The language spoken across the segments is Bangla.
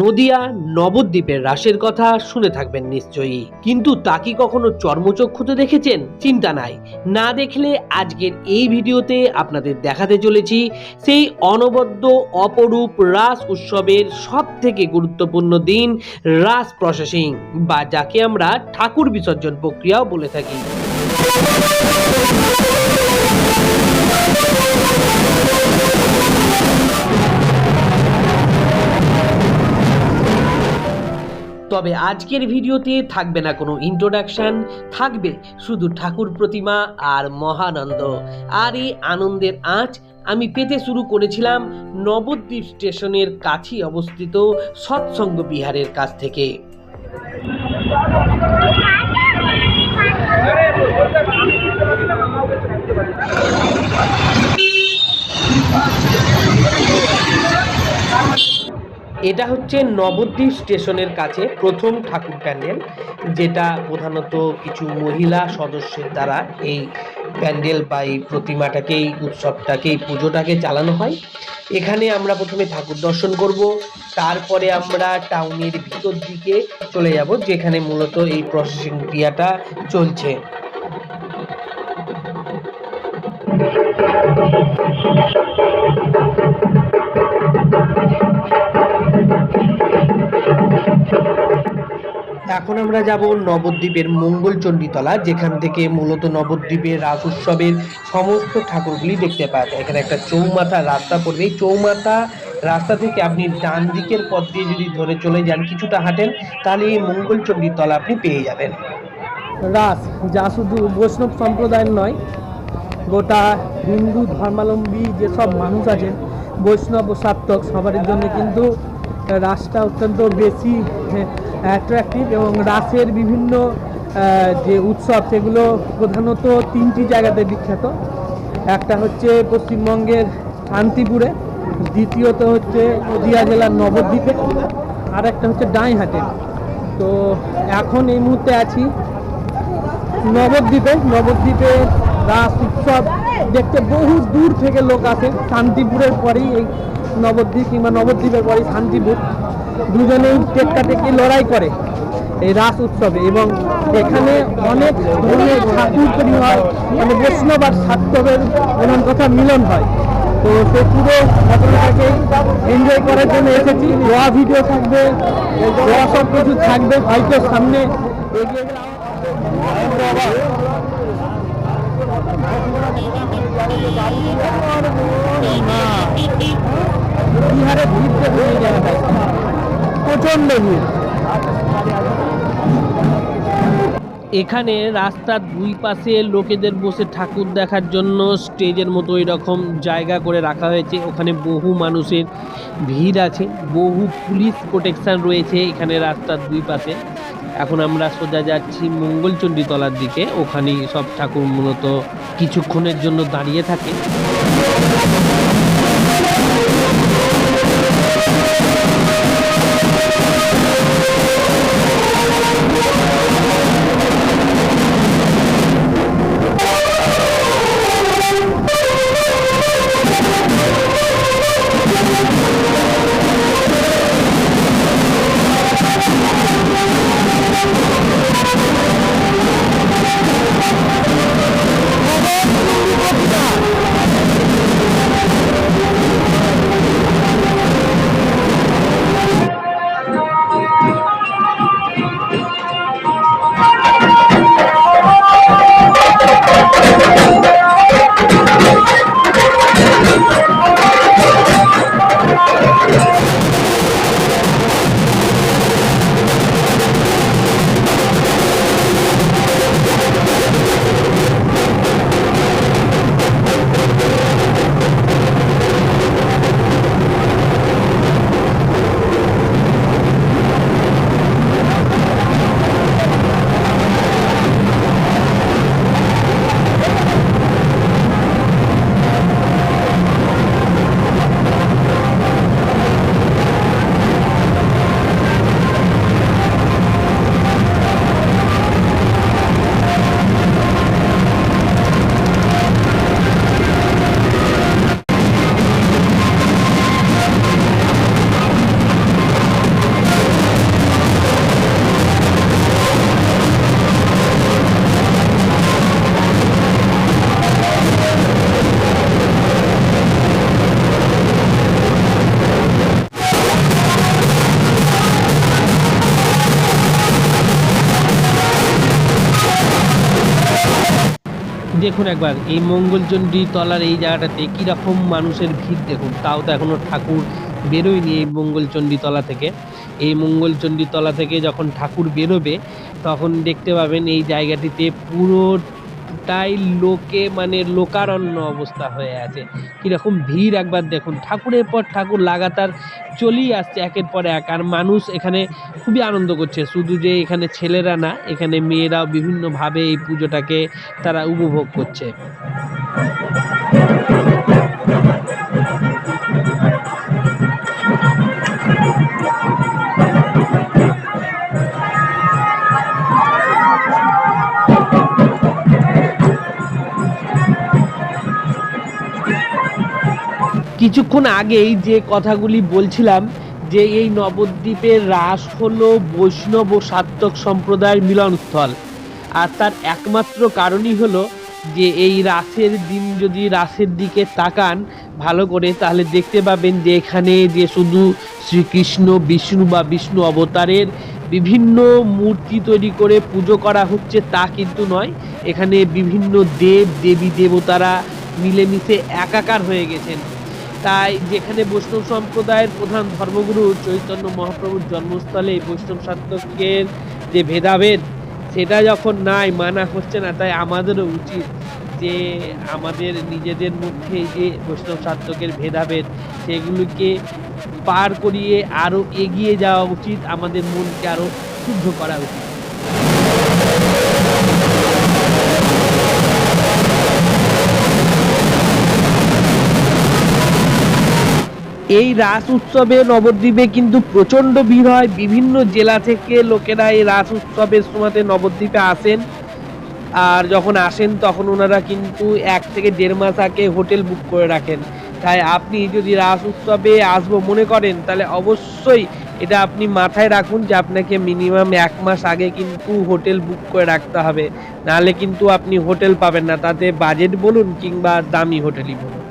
নদিয়া নবদ্বীপের রাসের কথা শুনে থাকবেন নিশ্চয়ই। কিন্তু তা কি কখনো চর্মচক্ষুতে দেখেছেন? চিন্তা নাই। না দেখলে আজকের এই ভিডিওতে আপনাদের দেখাতে চলেছি সেই অনবদ্য অপরূপ রাস উৎসবের সব থেকে গুরুত্বপূর্ণ দিন, রাস প্রসেসিং, বা যাকে আমরা ঠাকুর বিসর্জন প্রক্রিয়াও বলে থাকি। তবে আজকের ভিডিওতে থাকবে না কোনো ইন্ট্রোডাকশান থাকবে শুধু ঠাকুর প্রতিমা আর মহানন্দ। আর এই আনন্দের আঁচ আমি পেতে শুরু করেছিলাম নবদ্বীপ স্টেশনের কাছেই অবস্থিত সৎসঙ্গ বিহারের কাছ থেকে। এটা হচ্ছে নবদ্বীপ স্টেশনের কাছে প্রথম ঠাকুর প্যান্ডেল, যেটা প্রধানত কিছু মহিলা সদস্যের দ্বারা এই প্যান্ডেল বা এই প্রতিমাটাকেই, উৎসবটাকেই, পুজোটাকে চালানো হয়। এখানে আমরা প্রথমে ঠাকুর দর্শন করব, তারপরে আমরা টাউনের ভিতর দিকে চলে যাব, যেখানে মূলত এই প্রসেসিং ক্রিয়াটা চলছে। এখন আমরা যাব নবদ্বীপের মঙ্গলচণ্ডীতলা, যেখান থেকে মূলত নবদ্বীপের রাস উৎসবের সমস্ত ঠাকুরগুলি দেখতে পাওয়া যায়। এখানে একটা চৌমাথা রাস্তা পড়বে। এই চৌমাথা রাস্তা থেকে আপনি ডান দিকের পথ দিয়ে যদি ধরে চলে যান কিছুটা হাঁটেন, তাহলে এই মঙ্গল মঙ্গলচণ্ডীতলা আপনি পেয়ে যাবেন। রাস যা শুধু বৈষ্ণব সম্প্রদায়ের নয়, গোটা হিন্দু ধর্মাবলম্বী যেসব মানুষ আছেন, বৈষ্ণব ও সাত্তক সবার জন্য কিন্তু রাসটা অত্যন্ত বেশি অ্যাট্রাকটিভ এবং রাসের বিভিন্ন যে উৎসব সেগুলো প্রধানত তিনটি জায়গাতে বিখ্যাত। একটা হচ্ছে পশ্চিমবঙ্গের শান্তিপুরে, দ্বিতীয়ত হচ্ছে নদিয়া জেলার নবদ্বীপে আর একটা হচ্ছে ডাঁইহাটে তো এখন এই মুহূর্তে আছি নবদ্বীপে। নবদ্বীপে রাস উৎসব দেখতে বহু দূর থেকে লোক আসে। শান্তিপুরের পরেই এই নবদ্বীপ কিংবা নবদ্বীপের পরেই শান্তিপুর। দুজনেই টেক্কাটেকি লড়াই করে এই রাস উৎসবে এবং এখানে অনেক ধরনের ঠাকুর তৈরি হয় মানে বৈষ্ণব আর সাত্তবের এমন কথা মিলন হয়। তো সে পুরো ঘটনাটাকে এনজয় করার জন্য এসেছি। র ভিডিও থাকবে র সব কিছু থাকবে হয়তো সামনে এগিয়ে হয়ে। যায় প্রচণ্ড এখানে রাস্তার দুই পাশে লোকেদের বসে ঠাকুর দেখার জন্য স্টেজের মতো এরকম জায়গা করে রাখা হয়েছে। ওখানে বহু মানুষের ভিড় আছে। বহু পুলিশ প্রোটেকশন রয়েছে এখানে রাস্তার দুই পাশে। এখন আমরা সোজা যাচ্ছি মঙ্গলচণ্ডী তলার দিকে। ওখানেই সব ঠাকুর মূলত কিছুক্ষণের জন্য দাঁড়িয়ে থাকে। দেখুন একবার, এই মঙ্গলচণ্ডী তলার এই জায়গাটাতে কীরকম মানুষের ভিড় দেখুন। তাও তো এখনও ঠাকুর বেরোয়নি এই মঙ্গলচণ্ডী তলা থেকে। এই মঙ্গলচণ্ডী তলা থেকে যখন ঠাকুর বেরোবে, তখন দেখতে পাবেন এই জায়গাটিতে পুরোটাই লোকে মানে লোকারণ্য অবস্থা হয়ে আছে। কীরকম ভিড় একবার দেখুন। ঠাকুরের পর ঠাকুর লাগাতার চলেই আসছে একের পর এক। আর মানুষ এখানে খুবই আনন্দ করছে। শুধু যে এখানে ছেলেরা না, এখানে মেয়েরাও বিভিন্নভাবে এই পুজোটাকে তারা উপভোগ করছে। কিছুক্ষণ আগেই যে কথাগুলি বলছিলাম, যে এই নবদ্বীপের রাস হলো বৈষ্ণব ও সাত্তক সম্প্রদায়ের মিলনস্থল। আর তার একমাত্র কারণই হলো যে এই রাসের দিন যদি রাসের দিকে তাকান ভালো করে, তাহলে দেখতে পাবেন যে এখানে যে শুধু শ্রীকৃষ্ণ, বিষ্ণু বা বিষ্ণু অবতারের বিভিন্ন মূর্তি তৈরি করে পুজো করা হচ্ছে তা কিন্তু নয়। এখানে বিভিন্ন দেব, দেবী, দেবতারা মিলেমিশে একাকার হয়ে গেছেন। তাই যেখানে বৈষ্ণব সম্প্রদায়ের প্রধান ধর্মগুরু চৈতন্য মহাপ্রভুর জন্মস্থলে বৈষ্ণব সাত্তকের যে ভেদাভেদ, সেটা যখন নাই, মানা হচ্ছে না, তাই আমাদেরও উচিত যে আমাদের নিজেদের মধ্যে যে বৈষ্ণব সাত্তকের ভেদাভেদ, সেগুলিকে পার করিয়ে আরও এগিয়ে যাওয়া উচিত, আমাদের মনকে আরও শুদ্ধ করা উচিত। এই রাস উৎসবে নবদ্বীপে কিন্তু প্রচণ্ড ভিড় হয়। বিভিন্ন জেলা থেকে লোকেরা এই রাস উৎসবের সময়তে নবদ্বীপে আসেন। আর যখন আসেন, তখন ওনারা কিন্তু এক থেকে দেড় মাস আগে হোটেল বুক করে রাখেন। তাই আপনি যদি রাস উৎসবে আসব মনে করেন, তাহলে অবশ্যই এটা আপনি মাথায় রাখুন যে আপনাকে মিনিমাম এক মাস আগে কিন্তু হোটেল বুক করে রাখতে হবে। নাহলে কিন্তু আপনি হোটেল পাবেন না। তাতে বাজেট বলুন কিংবা দামি হোটেলই বলুন।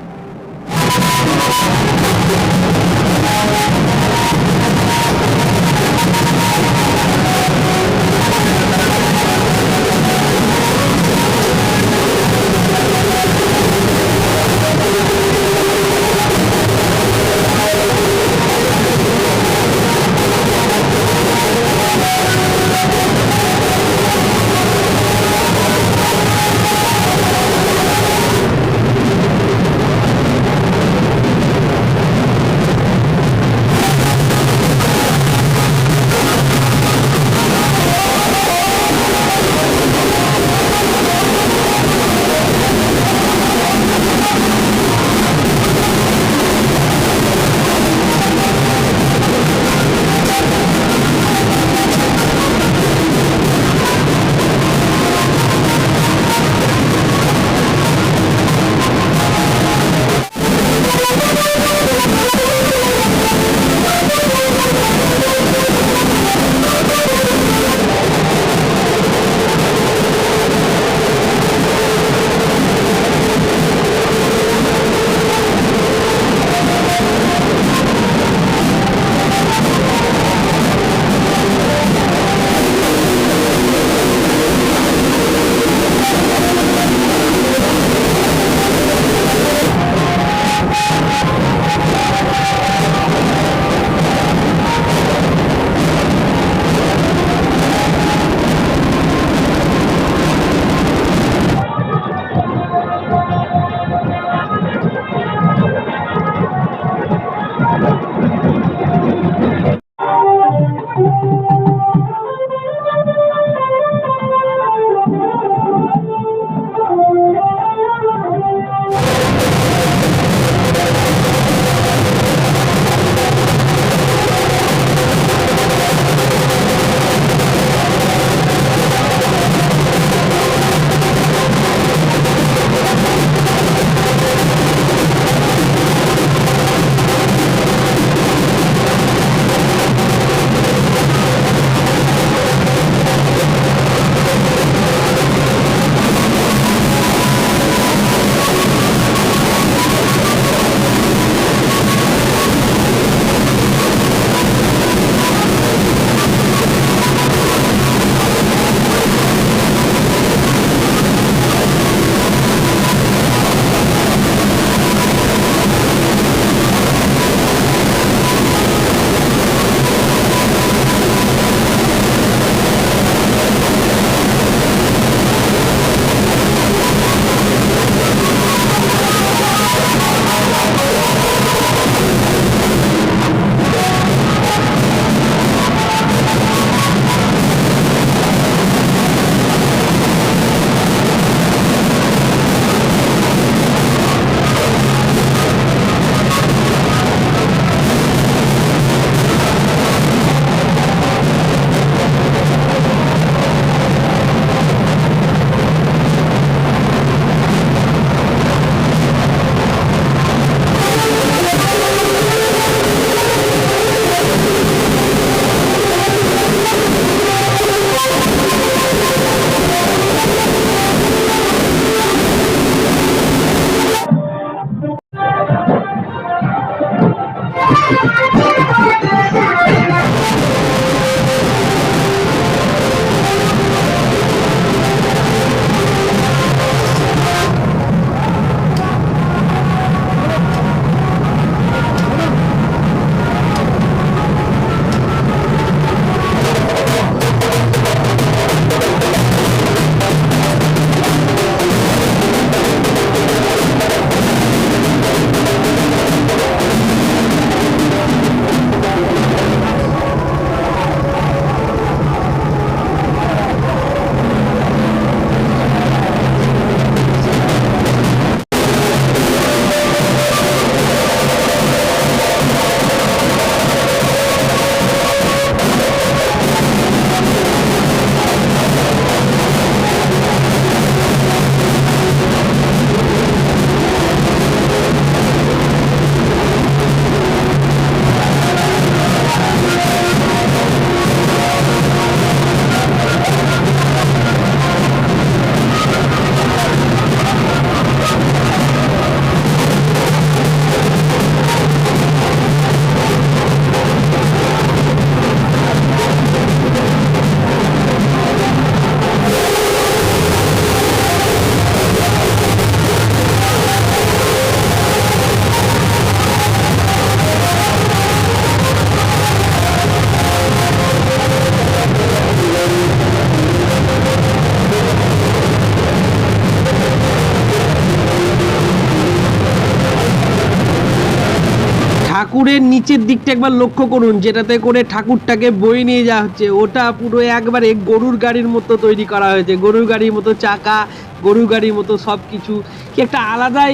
ঠাকুরের নিচের দিকটা একবার লক্ষ্য করুন, যেটাতে করে ঠাকুরটাকে বয়ে নিয়ে যাওয়া হচ্ছে। ওটা পুরো একবারে গরুর গাড়ির মতো তৈরি করা হয়েছে। গরুর গাড়ির মতো চাকা, গরুর গাড়ির মতো সব কিছু কি একটা আলাদাই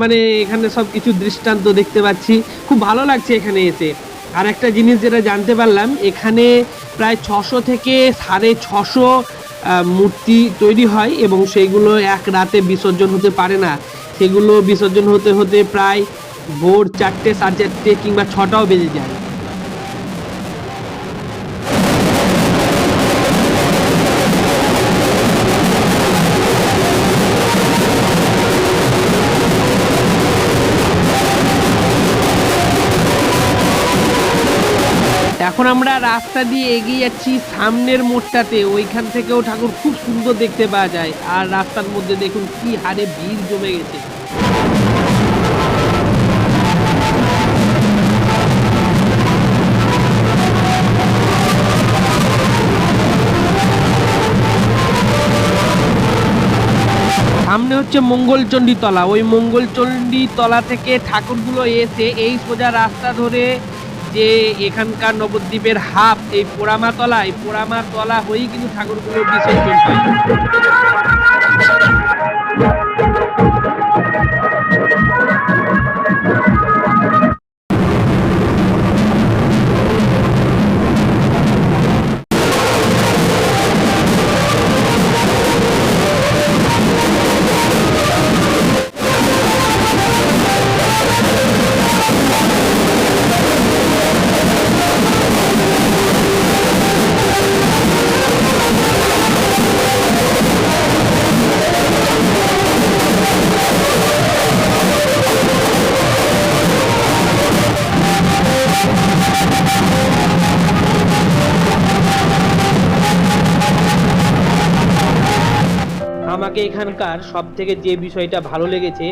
মানে এখানে সব কিছু দৃষ্টান্ত দেখতে পাচ্ছি। খুব ভালো লাগছে এখানে এসে। আর একটা জিনিস যেটা জানতে পারলাম, এখানে প্রায় ছশো থেকে সাড়ে ছশো মূর্তি তৈরি হয় এবং সেগুলো এক রাতে বিসর্জন হতে পারে না। সেগুলো বিসর্জন হতে হতে প্রায় ভোর চারটে, সাড়ে চারটে কিংবা ছটাও বেজে যায়। এখন আমরা রাস্তা দিয়ে এগিয়ে যাচ্ছি সামনের মোড়টাতে। ওইখান থেকেও ঠাকুর খুব সুন্দর দেখতে পাওয়া যায়। আর রাস্তার মধ্যে দেখুন কি হারে ভিড় জমে গেছে। সামনে হচ্ছে মঙ্গলচণ্ডী তলা ওই মঙ্গলচণ্ডী তলা থেকে ঠাকুরগুলো এসে এই সোজা রাস্তা ধরে যে এখানকার নবদ্বীপের হাফ, এই পোড়ামাতলা এই পোড়ামাতলা হয়েই কিন্তু ঠাকুরগুলো বিসর্জন হয়। এখানকার সব থেকে যে বিষয়টা ভালো লেগেছে,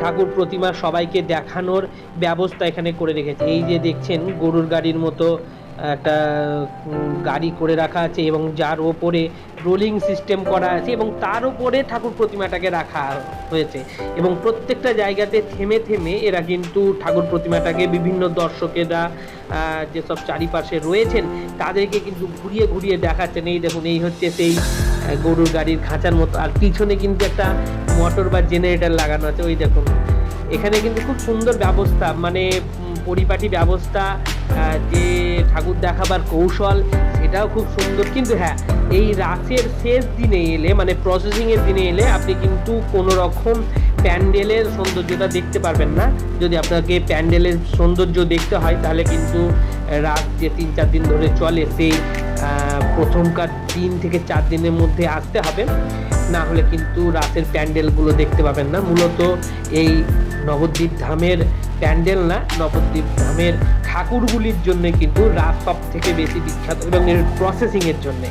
ঠাকুর প্রতিমা সবাইকে দেখানোর ব্যবস্থা এখানে করে রেখেছে। এই যে দেখছেন, গরুর গাড়ির মতো একটা গাড়ি করে রাখা আছে এবং যার ওপরে রোলিং সিস্টেম করা আছে এবং তার উপরে ঠাকুর প্রতিমাটাকে রাখা হয়েছে। এবং প্রত্যেকটা জায়গাতে থেমে থেমে এরা কিন্তু ঠাকুর প্রতিমাটাকে বিভিন্ন দর্শকেরা যেসব চারিপাশে রয়েছেন, তাদেরকে কিন্তু ঘুরিয়ে ঘুরিয়ে দেখাচ্ছেন। এই দেখুন, এই হচ্ছে সেই গরুর গাড়ির খাঁচার মতো। আর পিছনে কিন্তু একটা মোটর বা জেনারেটর লাগানো আছে, ওই দেখুন। এখানে কিন্তু খুব সুন্দর ব্যবস্থা মানে পরিপাটি ব্যবস্থা যে ঠাকুর দেখাবার কৌশল, সেটাও খুব সুন্দর। কিন্তু হ্যাঁ এই রাসের শেষ দিনে এলে মানে প্রসেসিংয়ের দিনে এলে, আপনি কিন্তু কোনো রকম প্যান্ডেলের সৌন্দর্যটা দেখতে পারবেন না। যদি আপনাকে প্যান্ডেলের সৌন্দর্য দেখতে হয়, তাহলে কিন্তু রাত যে তিন চার দিন ধরে চলে, সেই প্রথমকার তিন থেকে চার দিনের মধ্যে আসতে হবে। না হলে কিন্তু রাতের প্যান্ডেলগুলো দেখতে পাবেন না। মূলত এই নবদ্বীপ ধামের প্যান্ডেল না, নবদ্বীপ ধামের ঠাকুরগুলির জন্য কিন্তু রাত সব থেকে বেশি বিখ্যাত এবং এর প্রসেসিং এর জন্যে।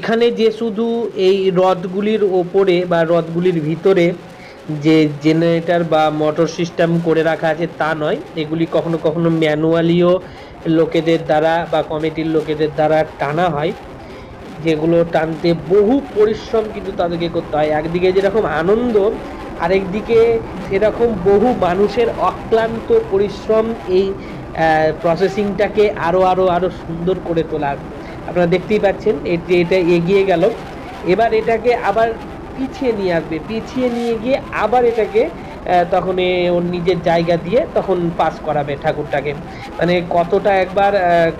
এখানে যে শুধু এই রথগুলির ওপরে বা রথগুলির ভিতরে যে জেনারেটর বা মোটর সিস্টেম করে রাখা আছে তা নয়, এগুলি কখনো কখনো ম্যানুয়ালিও লোকেদের দ্বারা বা কমিটির লোকেদের দ্বারা টানা হয়, যেগুলো টানতে বহু পরিশ্রম কিন্তু তাদেরকে করতে হয়। একদিকে যেরকম আনন্দ, আরেকদিকে সেরকম বহু মানুষের অক্লান্ত পরিশ্রম এই প্রসেসিংটাকে আরও আরও আরও সুন্দর করে তোলার। আপনারা দেখতেই পাচ্ছেন এটি এটা এগিয়ে গেল। এবার এটাকে আবার পিছিয়ে নিয়ে আসবে। পিছিয়ে নিয়ে গিয়ে আবার এটাকে তখন ওর নিজের জায়গা দিয়ে তখন পাস করাবে ঠাকুরটাকে। মানে কতটা একবার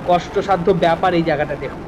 কষ্টসাধ্য ব্যাপার এই জায়গাটা দেখুন।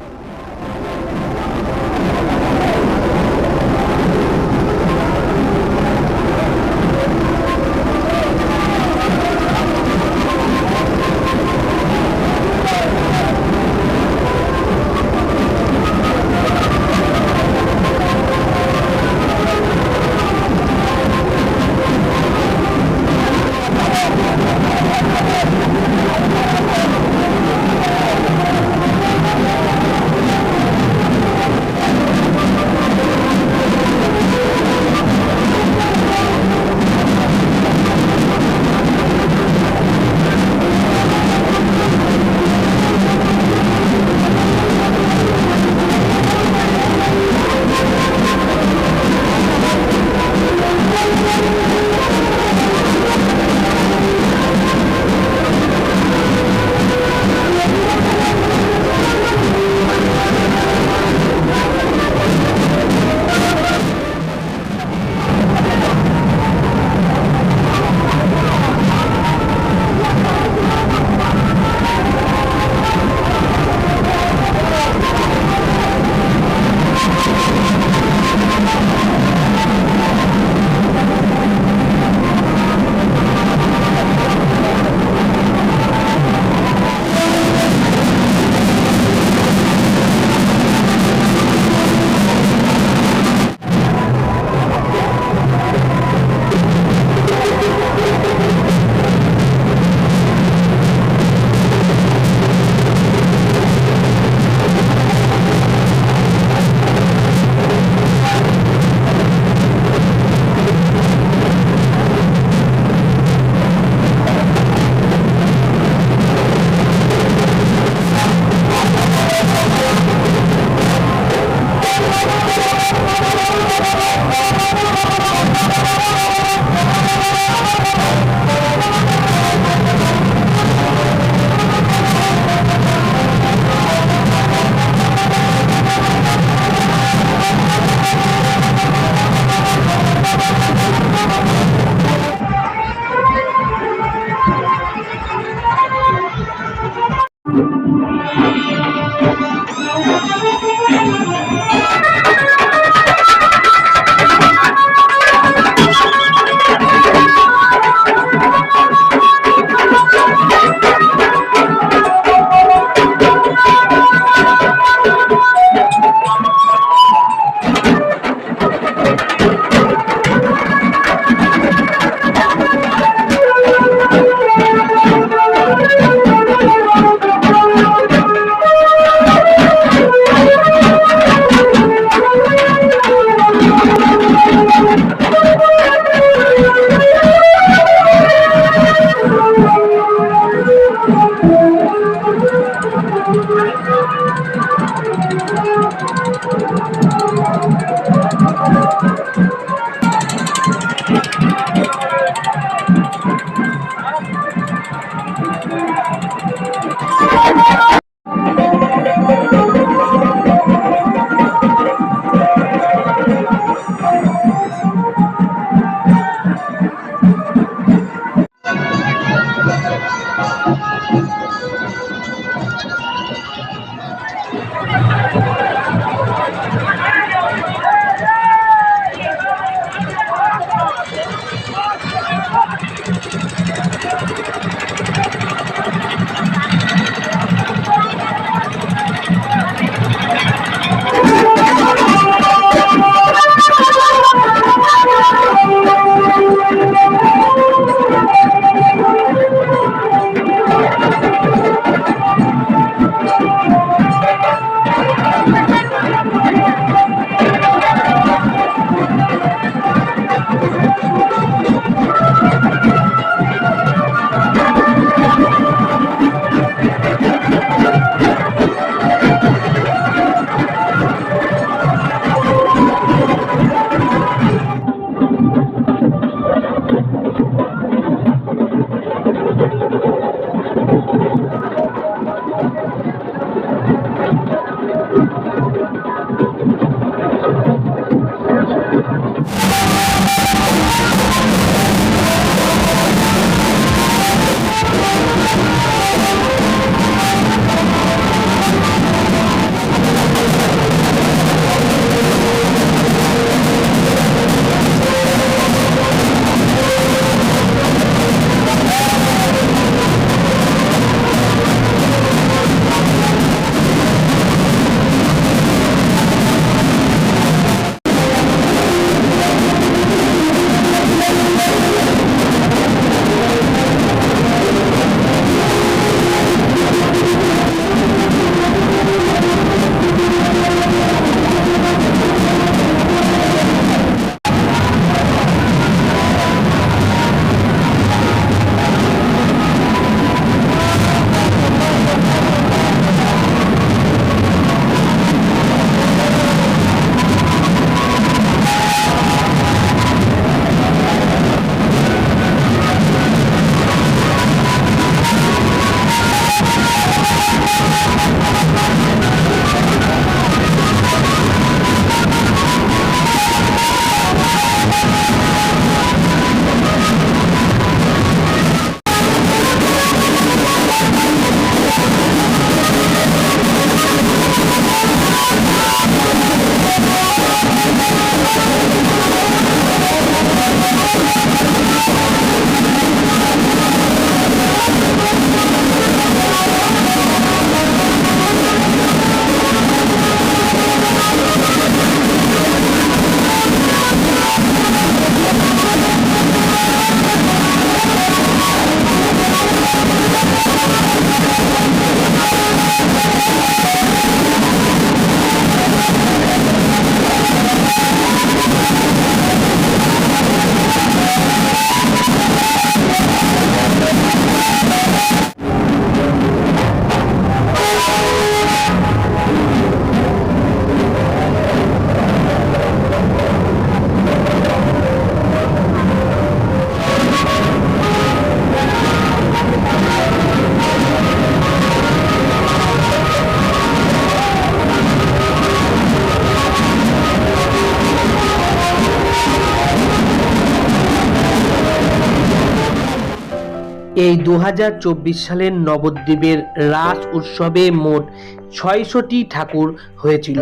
দু হাজার চব্বিশ সালের নবদ্বীপের রাস উৎসবে মোট ছয়শটি ঠাকুর হয়েছিল।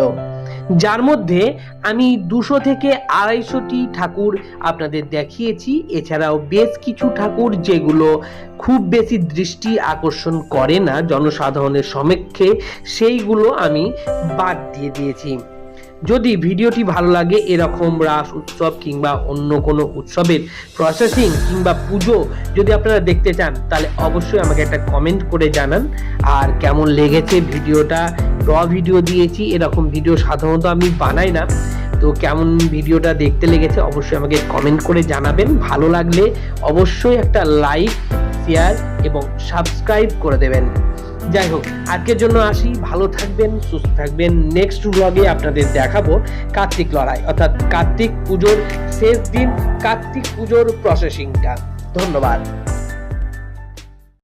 যার মধ্যে আমি দুশো থেকে আড়াইশোটি ঠাকুর আপনাদের দেখিয়েছি। এছাড়াও বেশ কিছু ঠাকুর যেগুলো খুব বেশি দৃষ্টি আকর্ষণ করে না, জনসাধারণের সমক্ষে, সেইগুলো আমি বাদ দিয়ে দিয়েছি। যদি ভিডিওটি ভালো লাগে, এরকম রাস উৎসব কিংবা অন্য কোনো উৎসবের প্রসেসিং কিংবা পুজো যদি আপনারা দেখতে চান, তাহলে অবশ্যই আমাকে একটা কমেন্ট করে জানান। আর কেমন লেগেছে ভিডিওটা? র ভিডিও দিয়েছি, এরকম ভিডিও সাধারণত আমি বানাই না। তো কেমন ভিডিওটা দেখতে লেগেছে, অবশ্যই আমাকে কমেন্ট করে জানাবেন। ভালো লাগলে অবশ্যই একটা লাইক শেয়ার এবং সাবস্ক্রাইব করে দেবেন। যাই হোক, আজকের জন্য আসি। ভালো থাকবেন, সুস্থ থাকবেন। নেক্সট ব্লগে আপনাদের দেখাবো কার্তিক লড়াই, অর্থাৎ কার্তিক পুজোর শেষ দিন, কার্তিক পুজোর প্রসেসিংটা ধন্যবাদ।